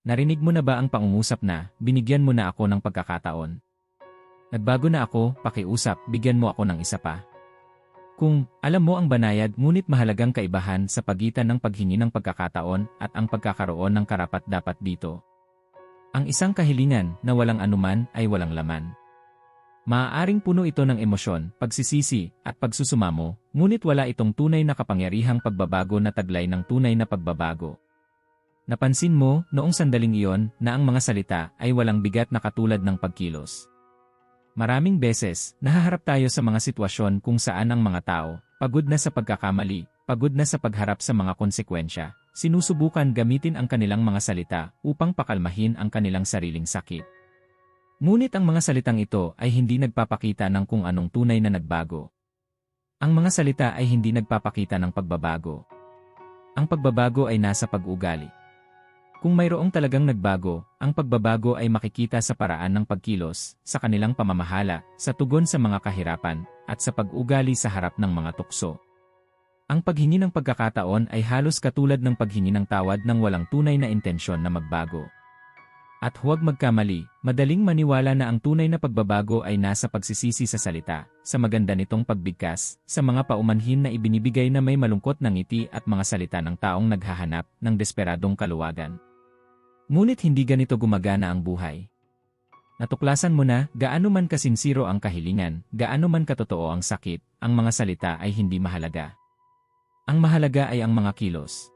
Narinig mo na ba ang pangungusap na, binigyan mo na ako ng pagkakataon? Nagbago na ako, pakiusap, bigyan mo ako ng isa pa. Kung, alam mo ang banayad ngunit mahalagang kaibahan sa pagitan ng paghingi ng pagkakataon at ang pagkakaroon ng karapat-dapat dito. Ang isang kahilingan na walang anuman ay walang laman. Maaaring puno ito ng emosyon, pagsisisi, at pagsusumamo, ngunit wala itong tunay na kapangyarihang pagbabago na taglay ng tunay na pagbabago. Napansin mo, noong sandaling iyon, na ang mga salita ay walang bigat na katulad ng pagkilos. Maraming beses, nahaharap tayo sa mga sitwasyon kung saan ang mga tao, pagod na sa pagkakamali, pagod na sa pagharap sa mga konsekwensya, sinusubukan gamitin ang kanilang mga salita upang pakalmahin ang kanilang sariling sakit. Ngunit ang mga salitang ito ay hindi nagpapakita ng kung anong tunay na nagbago. Ang mga salita ay hindi nagpapakita ng pagbabago. Ang pagbabago ay nasa pag-ugali. Kung mayroong talagang nagbago, ang pagbabago ay makikita sa paraan ng pagkilos, sa kanilang pamamahala, sa tugon sa mga kahirapan, at sa pag-ugali sa harap ng mga tukso. Ang paghingi ng pagkakataon ay halos katulad ng paghingi ng tawad ng walang tunay na intensyon na magbago. At huwag magkamali, madaling maniwala na ang tunay na pagbabago ay nasa pagsisisi sa salita, sa maganda nitong pagbigkas, sa mga paumanhin na ibinibigay na may malungkot na ngiti at mga salita ng taong naghahanap ng desperadong kaluwagan. Ngunit hindi ganito gumagana ang buhay. Natuklasan mo na, gaano man kasinsiro ang kahilingan, gaano man katotoo ang sakit, ang mga salita ay hindi mahalaga. Ang mahalaga ay ang mga kilos.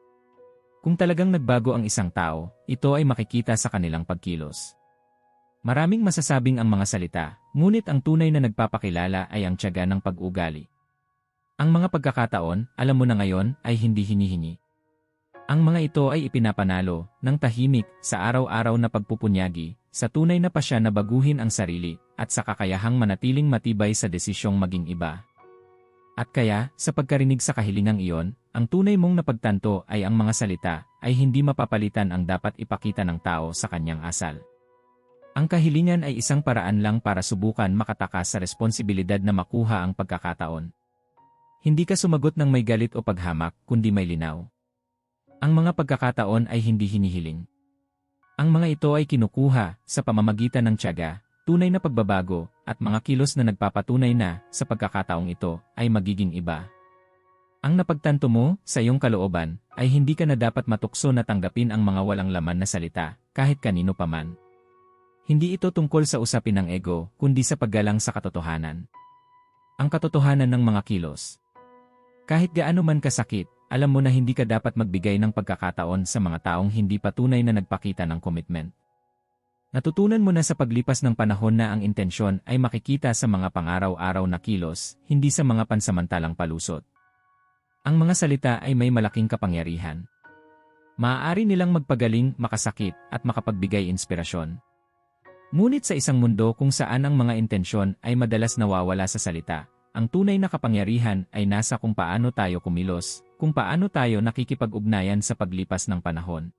Kung talagang nagbago ang isang tao, ito ay makikita sa kanilang pagkilos. Maraming masasabing ang mga salita, ngunit ang tunay na nagpapakilala ay ang tiyaga ng pag-ugali. Ang mga pagkakataon, alam mo na ngayon, ay hindi hinihingi. Ang mga ito ay ipinapanalo ng tahimik sa araw-araw na pagpupunyagi, sa tunay na pasya na baguhin ang sarili, at sa kakayahang manatiling matibay sa desisyong maging iba. At kaya, sa pagkarinig sa kahilingang iyon, ang tunay mong napagtanto ay ang mga salita ay hindi mapapalitan ang dapat ipakita ng tao sa kanyang asal. Ang kahilingan ay isang paraan lang para subukan makatakas sa responsibilidad na makuha ang pagkakataon. Hindi ka sumagot ng may galit o paghamak, kundi may linaw. Ang mga pagkakataon ay hindi hinihiling. Ang mga ito ay kinukuha sa pamamagitan ng tiyaga, tunay na pagbabago, at mga kilos na nagpapatunay na, sa pagkakataong ito, ay magiging iba. Ang napagtanto mo, sa iyong kalooban, ay hindi ka na dapat matukso na tanggapin ang mga walang laman na salita, kahit kanino paman. Hindi ito tungkol sa usapin ng ego, kundi sa paggalang sa katotohanan. Ang katotohanan ng mga kilos. Kahit gaano man kasakit, alam mo na hindi ka dapat magbigay ng pagkakataon sa mga taong hindi patunay na nagpakita ng commitment. Natutunan mo na sa paglipas ng panahon na ang intensyon ay makikita sa mga pangaraw-araw na kilos, hindi sa mga pansamantalang palusot. Ang mga salita ay may malaking kapangyarihan. Maaari nilang magpagaling, makasakit, at makapagbigay inspirasyon. Ngunit sa isang mundo kung saan ang mga intensyon ay madalas nawawala sa salita, ang tunay na kapangyarihan ay nasa kung paano tayo kumilos, kung paano tayo nakikipag-ugnayan sa paglipas ng panahon.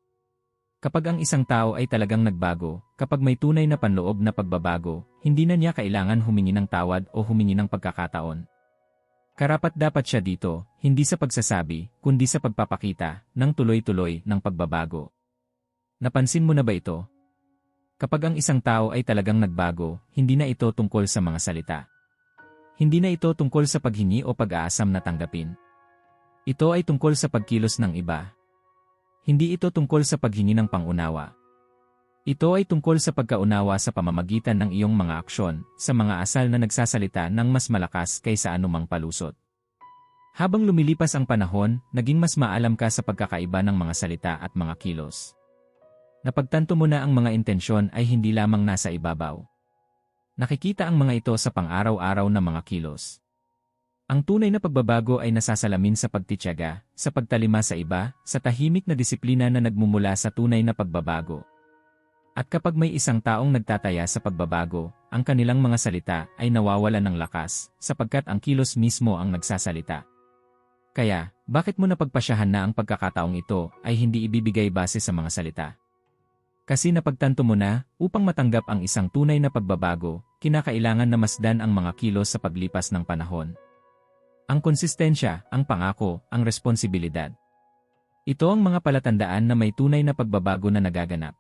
Kapag ang isang tao ay talagang nagbago, kapag may tunay na panloob na pagbabago, hindi na niya kailangan humingi ng tawad o humingi ng pagkakataon. Karapat dapat siya dito, hindi sa pagsasabi, kundi sa pagpapakita ng tuloy-tuloy ng pagbabago. Napansin mo na ba ito? Kapag ang isang tao ay talagang nagbago, hindi na ito tungkol sa mga salita. Hindi na ito tungkol sa paghingi o pag-aasam na tanggapin. Ito ay tungkol sa pagkilos ng iba, hindi ito tungkol sa paghingi ng pangunawa. Ito ay tungkol sa pagkaunawa sa pamamagitan ng iyong mga aksyon, sa mga asal na nagsasalita ng mas malakas kaysa anumang palusot. Habang lumilipas ang panahon, naging mas maalam ka sa pagkakaiba ng mga salita at mga kilos. Napagtanto mo na ang mga intensyon ay hindi lamang nasa ibabaw. Nakikita ang mga ito sa pang-araw-araw na mga kilos. Ang tunay na pagbabago ay nasasalamin sa pagtityaga, sa pagtalima sa iba, sa tahimik na disiplina na nagmumula sa tunay na pagbabago. At kapag may isang taong nagtataya sa pagbabago, ang kanilang mga salita ay nawawala ng lakas, sapagkat ang kilos mismo ang nagsasalita. Kaya, bakit mo napagpasyahan na ang pagkakataong ito ay hindi ibibigay base sa mga salita? Kasi napagtanto mo na, upang matanggap ang isang tunay na pagbabago, kinakailangan na masdan ang mga kilos sa paglipas ng panahon. Ang konsistensya, ang pangako, ang responsibilidad. Ito ang mga palatandaan na may tunay na pagbabago na nagaganap.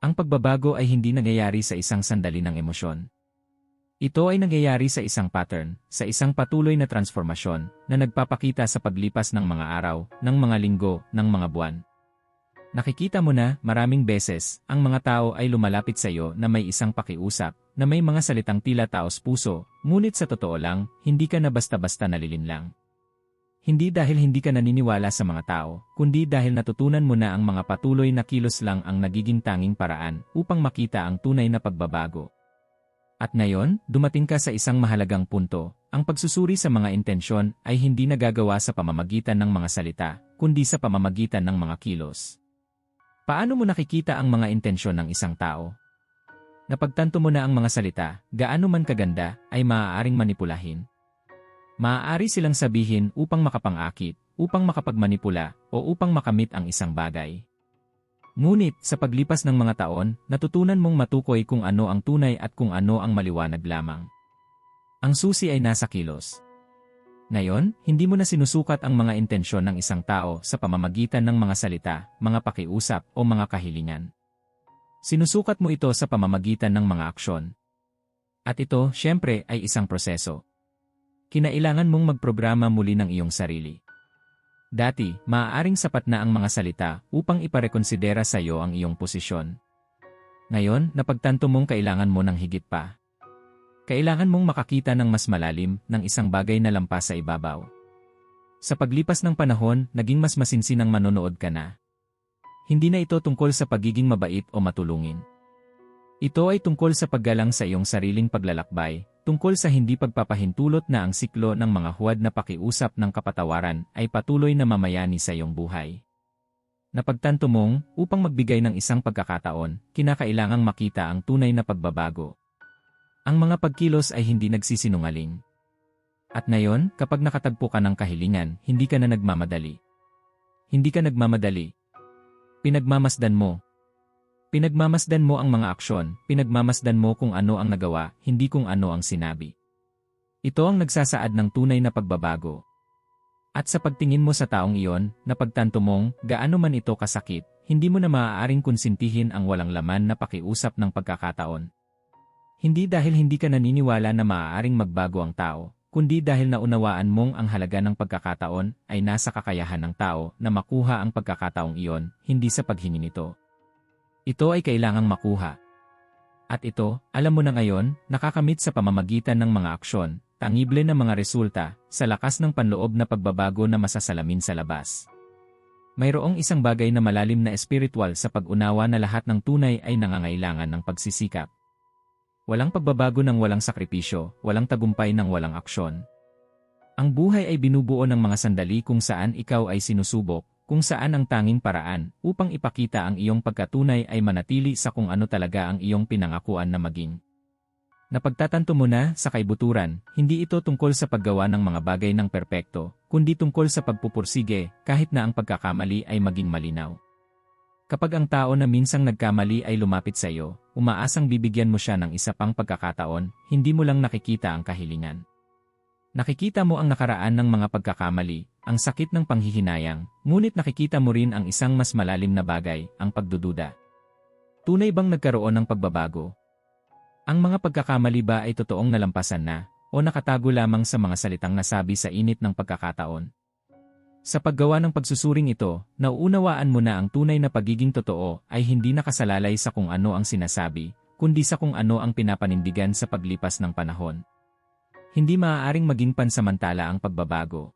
Ang pagbabago ay hindi nangyayari sa isang sandali ng emosyon. Ito ay nangyayari sa isang pattern, sa isang patuloy na transformasyon na nagpapakita sa paglipas ng mga araw, ng mga linggo, ng mga buwan. Nakikita mo na, maraming beses, ang mga tao ay lumalapit sa iyo na may isang pakiusap, na may mga salitang tila taos puso, ngunit sa totoo lang, hindi ka na basta-basta nalilinlang. Hindi dahil hindi ka naniniwala sa mga tao, kundi dahil natutunan mo na ang mga patuloy na kilos lang ang nagiging tanging paraan upang makita ang tunay na pagbabago. At ngayon, dumating ka sa isang mahalagang punto, ang pagsusuri sa mga intensyon ay hindi nagagawa sa pamamagitan ng mga salita, kundi sa pamamagitan ng mga kilos. Paano mo nakikita ang mga intensyon ng isang tao? Napagtanto mo na ang mga salita, gaano man kaganda, ay maaaring manipulahin. Maaari silang sabihin upang makapangakit, upang makapagmanipula, o upang makamit ang isang bagay. Ngunit, sa paglipas ng mga taon, natutunan mong matukoy kung ano ang tunay at kung ano ang maliwanag lamang. Ang susi ay nasa kilos. Ngayon, hindi mo na sinusukat ang mga intensyon ng isang tao sa pamamagitan ng mga salita, mga pakiusap o mga kahilingan. Sinusukat mo ito sa pamamagitan ng mga aksyon. At ito, siyempre, ay isang proseso. Kinailangan mong magprograma muli ng iyong sarili. Dati, maaaring sapat na ang mga salita upang iparekonsidera sa iyo ang iyong posisyon. Ngayon, napagtanto mong kailangan mo ng higit pa. Kailangan mong makakita ng mas malalim ng isang bagay na lampas sa ibabaw. Sa paglipas ng panahon, naging mas masinsin ang manonood ka na. Hindi na ito tungkol sa pagiging mabait o matulungin. Ito ay tungkol sa paggalang sa iyong sariling paglalakbay, tungkol sa hindi pagpapahintulot na ang siklo ng mga huwad na pakiusap ng kapatawaran ay patuloy na mamayani sa iyong buhay. Napagtanto mong, upang magbigay ng isang pagkakataon, kinakailangang makita ang tunay na pagbabago. Ang mga pagkilos ay hindi nagsisinungaling. At ngayon, kapag nakatagpo ka ng kahilingan, hindi ka na nagmamadali. Hindi ka nagmamadali. Pinagmamasdan mo. Pinagmamasdan mo ang mga aksyon, pinagmamasdan mo kung ano ang nagawa, hindi kung ano ang sinabi. Ito ang nagsasaad ng tunay na pagbabago. At sa pagtingin mo sa taong iyon, napagtanto mong, gaano man ito kasakit, hindi mo na maaaring konsintihin ang walang laman na pakiusap ng pagkakataon. Hindi dahil hindi ka naniniwala na maaaring magbago ang tao, kundi dahil naunawaan mong ang halaga ng pagkakataon ay nasa kakayahan ng tao na makuha ang pagkakataong iyon, hindi sa paghingi nito. Ito ay kailangang makuha. At ito, alam mo na ngayon, nakakamit sa pamamagitan ng mga aksyon, tangible na mga resulta, sa lakas ng panloob na pagbabago na masasalamin sa labas. Mayroong isang bagay na malalim na espiritual sa pag-unawa na lahat ng tunay ay nangangailangan ng pagsisikap. Walang pagbabago ng walang sakripisyo, walang tagumpay ng walang aksyon. Ang buhay ay binubuo ng mga sandali kung saan ikaw ay sinusubok, kung saan ang tanging paraan upang ipakita ang iyong pagkatunay ay manatili sa kung ano talaga ang iyong pinangakuan na maging. Napagtatanto mo na sa kaibuturan, hindi ito tungkol sa paggawa ng mga bagay ng perpekto, kundi tungkol sa pagpupursige kahit na ang pagkakamali ay maging malinaw. Kapag ang tao na minsang nagkamali ay lumapit sa iyo, umaasang bibigyan mo siya ng isa pang pagkakataon, hindi mo lang nakikita ang kahilingan. Nakikita mo ang nakaraan ng mga pagkakamali, ang sakit ng panghihinayang, ngunit nakikita mo rin ang isang mas malalim na bagay, ang pagdududa. Tunay bang nagkaroon ng pagbabago? Ang mga pagkakamali ba ay totoong nalampasan na, o nakatago lamang sa mga salitang nasabi sa init ng pagkakataon? Sa paggawa ng pagsusuring ito, nauunawaan mo na ang tunay na pagiging totoo ay hindi nakasalalay sa kung ano ang sinasabi, kundi sa kung ano ang pinapanindigan sa paglipas ng panahon. Hindi maaaring maging pansamantala ang pagbabago.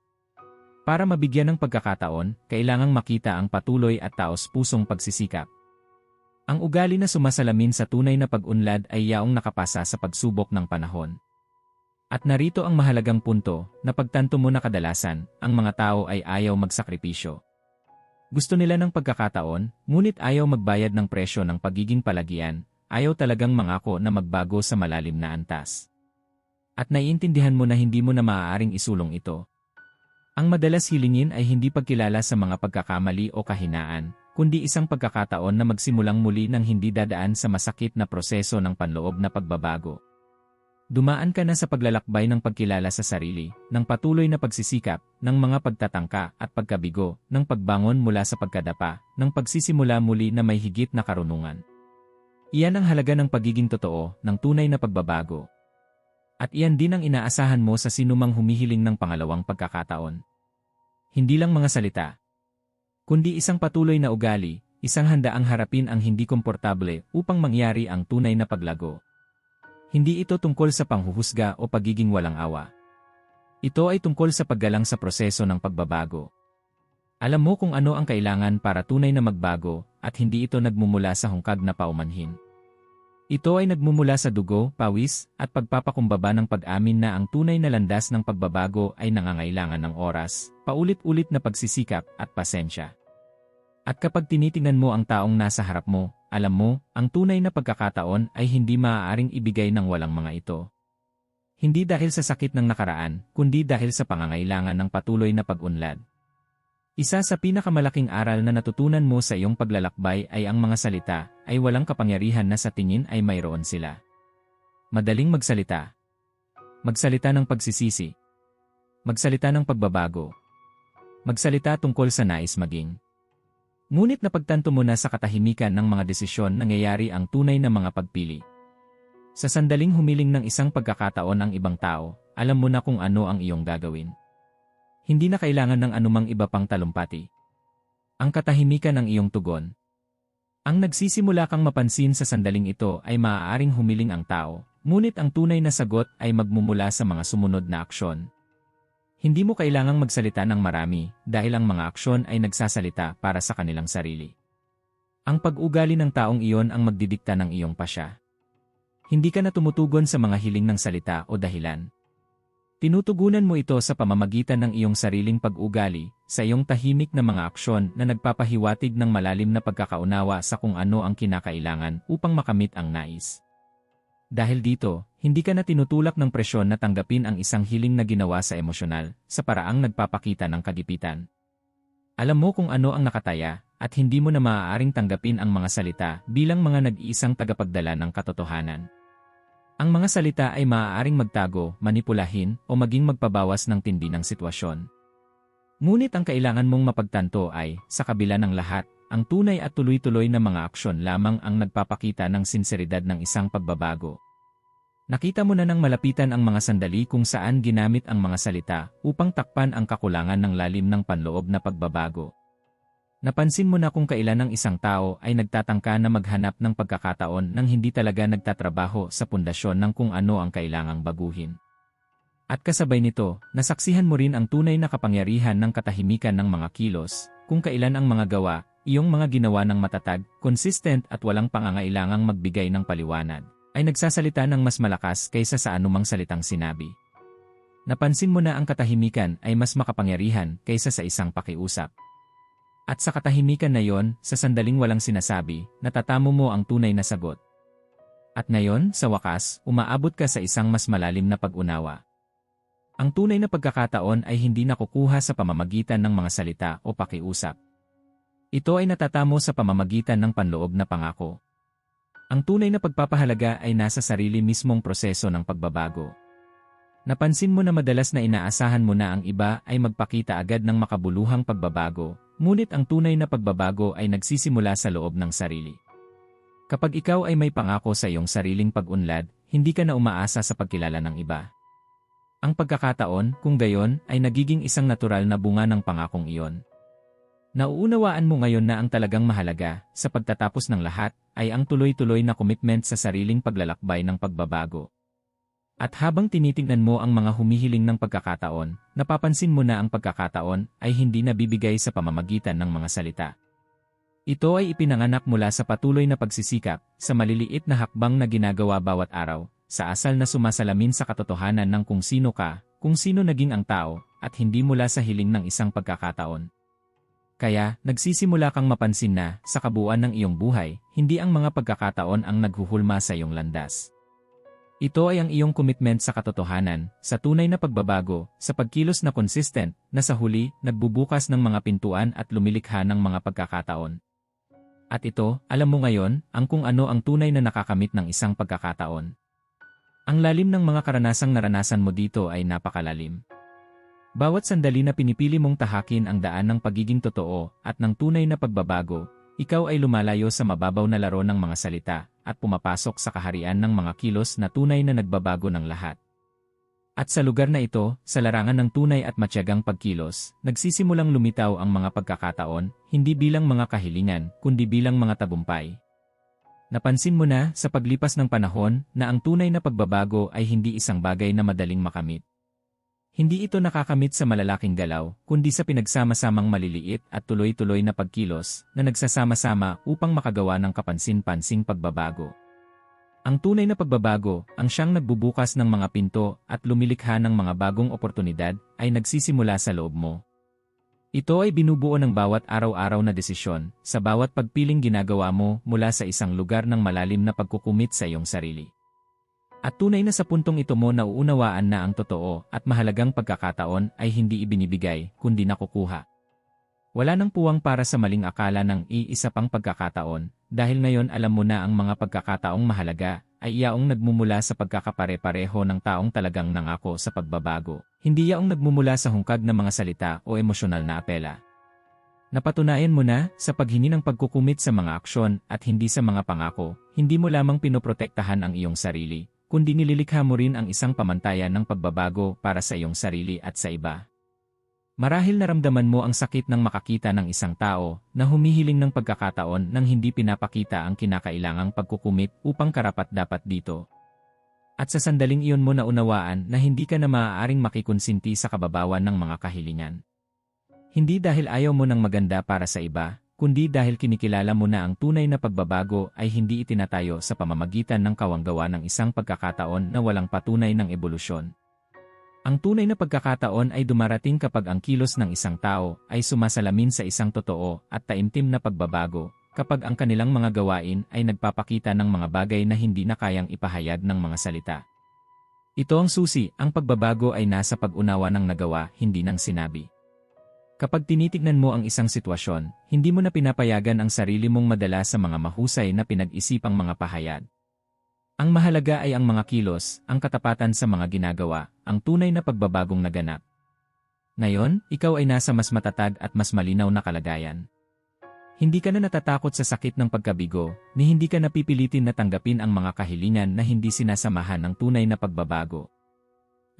Para mabigyan ng pagkakataon, kailangang makita ang patuloy at taos-pusong pagsisikap. Ang ugali na sumasalamin sa tunay na pag-unlad ay yaong nakapasa sa pagsubok ng panahon. At narito ang mahalagang punto, na pagtanto mo na kadalasan, ang mga tao ay ayaw magsakripisyo. Gusto nila ng pagkakataon, ngunit ayaw magbayad ng presyo ng pagiging palagian, ayaw talagang mangako na magbago sa malalim na antas. At naiintindihan mo na hindi mo na maaaring isulong ito. Ang madalas hilingin ay hindi pagkilala sa mga pagkakamali o kahinaan, kundi isang pagkakataon na magsimulang muli ng hindi dadaan sa masakit na proseso ng panloob na pagbabago. Dumaan ka na sa paglalakbay ng pagkilala sa sarili, ng patuloy na pagsisikap, ng mga pagtatangka at pagkabigo, ng pagbangon mula sa pagkadapa, ng pagsisimula muli na may higit na karunungan. Iyan ang halaga ng pagiging totoo, ng tunay na pagbabago. At iyan din ang inaasahan mo sa sinumang humihiling ng pangalawang pagkakataon. Hindi lang mga salita. Kundi isang patuloy na ugali, isang handaang harapin ang hindi komportable upang mangyari ang tunay na paglago. Hindi ito tungkol sa panghuhusga o pagiging walang awa. Ito ay tungkol sa paggalang sa proseso ng pagbabago. Alam mo kung ano ang kailangan para tunay na magbago at hindi ito nagmumula sa hungkag na paumanhin. Ito ay nagmumula sa dugo, pawis, at pagpapakumbaba ng pag-amin na ang tunay na landas ng pagbabago ay nangangailangan ng oras, paulit-ulit na pagsisikap at pasensya. At kapag tinitingnan mo ang taong nasa harap mo, alam mo, ang tunay na pagkakataon ay hindi maaaring ibigay ng walang mga ito. Hindi dahil sa sakit ng nakaraan, kundi dahil sa pangangailangan ng patuloy na pag-unlad. Isa sa pinakamalaking aral na natutunan mo sa iyong paglalakbay ay ang mga salita ay walang kapangyarihan na sa tingin ay mayroon sila. Madaling magsalita. Magsalita ng pagsisisi. Magsalita ng pagbabago. Magsalita tungkol sa nais maging. Ngunit napagtanto mo na sa katahimikan ng mga desisyon nangyayari ang tunay na mga pagpili. Sa sandaling humiling ng isang pagkakataon ang ibang tao, alam mo na kung ano ang iyong gagawin. Hindi na kailangan ng anumang iba pang talumpati. Ang katahimikan ng iyong tugon. Ang nagsisimula kang mapansin sa sandaling ito ay maaaring humiling ang tao, ngunit ang tunay na sagot ay magmumula sa mga sumunod na aksyon. Hindi mo kailangang magsalita ng marami dahil ang mga aksyon ay nagsasalita para sa kanilang sarili. Ang pag-ugali ng taong iyon ang magdidikta ng iyong pasya. Hindi ka na tumutugon sa mga hiling ng salita o dahilan. Tinutugunan mo ito sa pamamagitan ng iyong sariling pag-ugali, sa iyong tahimik na mga aksyon na nagpapahiwatig ng malalim na pagkakaunawa sa kung ano ang kinakailangan upang makamit ang nais. Dahil dito, hindi ka na tinutulak ng presyon na tanggapin ang isang hiling na ginawa sa emosyonal, sa paraang nagpapakita ng kagipitan. Alam mo kung ano ang nakataya, at hindi mo na maaaring tanggapin ang mga salita bilang mga nag-iisang tagapagdala ng katotohanan. Ang mga salita ay maaaring magtago, manipulahin, o maging magpabawas ng tindi ng sitwasyon. Ngunit ang kailangan mong mapagtanto ay, sa kabila ng lahat, ang tunay at tuloy-tuloy na mga aksyon lamang ang nagpapakita ng sinseridad ng isang pagbabago. Nakita mo na nang malapitan ang mga sandali kung saan ginamit ang mga salita upang takpan ang kakulangan ng lalim ng panloob na pagbabago. Napansin mo na kung kailan ang isang tao ay nagtatangka na maghanap ng pagkakataon nang hindi talaga nagtatrabaho sa pundasyon ng kung ano ang kailangang baguhin. At kasabay nito, nasaksihan mo rin ang tunay na kapangyarihan ng katahimikan ng mga kilos, kung kailan ang mga gawa iyong mga ginawa ng matatag, consistent at walang pangangailangang magbigay ng paliwanag, ay nagsasalita ng mas malakas kaysa sa anumang salitang sinabi. Napansin mo na ang katahimikan ay mas makapangyarihan kaysa sa isang pakiusap. At sa katahimikan na yon, sa sandaling walang sinasabi, natatamo mo ang tunay na sagot. At ngayon, sa wakas, umaabot ka sa isang mas malalim na pag-unawa. Ang tunay na pagkakataon ay hindi nakukuha sa pamamagitan ng mga salita o pakiusap ito ay natatamo sa pamamagitan ng panloob na pangako. Ang tunay na pagpapahalaga ay nasa sarili mismong proseso ng pagbabago. Napansin mo na madalas na inaasahan mo na ang iba ay magpakita agad ng makabuluhang pagbabago, ngunit ang tunay na pagbabago ay nagsisimula sa loob ng sarili. Kapag ikaw ay may pangako sa iyong sariling pag-unlad, hindi ka na umaasa sa pagkilala ng iba. Ang pagkakataon, kung gayon, ay nagiging isang natural na bunga ng pangakong iyon. Nauunawaan mo ngayon na ang talagang mahalaga, sa pagtatapos ng lahat, ay ang tuloy-tuloy na commitment sa sariling paglalakbay ng pagbabago. At habang tinitingnan mo ang mga humihiling ng pagkakataon, napapansin mo na ang pagkakataon ay hindi nabibigay sa pamamagitan ng mga salita. Ito ay ipinanganak mula sa patuloy na pagsisikap, sa maliliit na hakbang na ginagawa bawat araw, sa asal na sumasalamin sa katotohanan ng kung sino ka, kung sino naging ang tao, at hindi mula sa hiling ng isang pagkakataon. Kaya, nagsisimula kang mapansin na, sa kabuuan ng iyong buhay, hindi ang mga pagkakataon ang naghuhulma sa iyong landas. Ito ay ang iyong commitment sa katotohanan, sa tunay na pagbabago, sa pagkilos na consistent, na sa huli, nagbubukas ng mga pintuan at lumilikha ng mga pagkakataon. At ito, alam mo ngayon, ang kung ano ang tunay na nakakamit ng isang pagkakataon. Ang lalim ng mga karanasang naranasan mo dito ay napakalalim. Bawat sandali na pinipili mong tahakin ang daan ng pagiging totoo at ng tunay na pagbabago, ikaw ay lumalayo sa mababaw na laro ng mga salita at pumapasok sa kaharian ng mga kilos na tunay na nagbabago ng lahat. At sa lugar na ito, sa larangan ng tunay at matyagang pagkilos, nagsisimulang lumitaw ang mga pagkakataon, hindi bilang mga kahilingan, kundi bilang mga tagumpay. Napansin mo na, sa paglipas ng panahon, na ang tunay na pagbabago ay hindi isang bagay na madaling makamit. Hindi ito nakakamit sa malalaking galaw, kundi sa pinagsama-samang maliliit at tuloy-tuloy na pagkilos na nagsasama-sama upang makagawa ng kapansin-pansing pagbabago. Ang tunay na pagbabago, ang siyang nagbubukas ng mga pinto at lumilikha ng mga bagong oportunidad, ay nagsisimula sa loob mo. Ito ay binubuo ng bawat araw-araw na desisyon, sa bawat pagpiling ginagawa mo mula sa isang lugar ng malalim na pagkukumit sa iyong sarili. At tunay na sa puntong ito mo nauunawaan na ang totoo at mahalagang pagkakataon ay hindi ibinibigay, kundi nakukuha. Wala nang puwang para sa maling akala ng iisa pang pagkakataon, dahil ngayon alam mo na ang mga pagkakataong mahalaga ay iyaong nagmumula sa pagkakapare-pareho ng taong talagang nangako sa pagbabago, hindi yaong nagmumula sa hungkag ng mga salita o emosyonal na apela. Napatunayan mo na, sa paghingi ng pagkukumit sa mga aksyon at hindi sa mga pangako, hindi mo lamang pinoprotektahan ang iyong sarili, kundi nililikha mo rin ang isang pamantayan ng pagbabago para sa iyong sarili at sa iba. Marahil naramdaman mo ang sakit ng makakita ng isang tao na humihiling ng pagkakataon nang hindi pinapakita ang kinakailangang pagkukumit upang karapat-dapat dito. At sa sandaling iyon mo naunawaan na hindi ka na maaaring makikonsinti sa kababawan ng mga kahilingan. Hindi dahil ayaw mo ng maganda para sa iba, kundi dahil kinikilala mo na ang tunay na pagbabago ay hindi itinatayo sa pamamagitan ng kawanggawa ng isang pagkakataon na walang patunay ng ebolusyon. Ang tunay na pagkakataon ay dumarating kapag ang kilos ng isang tao ay sumasalamin sa isang totoo at taimtim na pagbabago, kapag ang kanilang mga gawain ay nagpapakita ng mga bagay na hindi na kayang ipahayag ng mga salita. Ito ang susi, ang pagbabago ay nasa pag-unawa ng nagawa, hindi ng sinabi. Kapag tinitignan mo ang isang sitwasyon, hindi mo na pinapayagan ang sarili mong madala sa mga mahusay na pinag-isipang mga pahayag. Ang mahalaga ay ang mga kilos, ang katapatan sa mga ginagawa, ang tunay na pagbabagong naganap. Ngayon, ikaw ay nasa mas matatag at mas malinaw na kalagayan. Hindi ka na natatakot sa sakit ng pagkabigo, ni hindi ka napipilitin na tanggapin ang mga kahilingan na hindi sinasamahan ng tunay na pagbabago.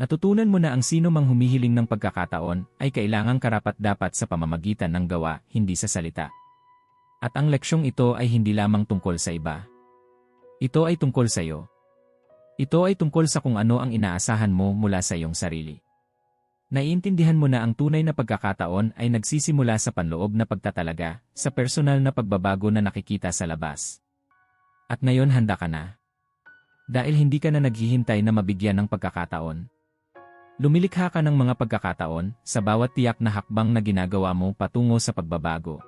Natutunan mo na ang sino mang humihiling ng pagkakataon ay kailangang karapat-dapat sa pamamagitan ng gawa, hindi sa salita. At ang leksyong ito ay hindi lamang tungkol sa iba. Ito ay tungkol sa iyo. Ito ay tungkol sa kung ano ang inaasahan mo mula sa iyong sarili. Naiintindihan mo na ang tunay na pagkakataon ay nagsisimula sa panloob na pagtatalaga, sa personal na pagbabago na nakikita sa labas. At ngayon handa ka na. Dahil hindi ka na naghihintay na mabigyan ng pagkakataon, Lumilikha ka ng mga pagkakataon sa bawat tiyak na hakbang na ginagawa mo patungo sa pagbabago.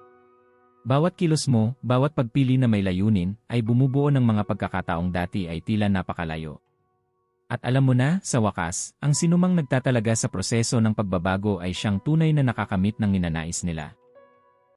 Bawat kilos mo, bawat pagpili na may layunin, ay bumubuo ng mga pagkakataong dati ay tila napakalayo. At alam mo na, sa wakas, ang sinumang nagtatalaga sa proseso ng pagbabago ay siyang tunay na nakakamit ng ninanais nila.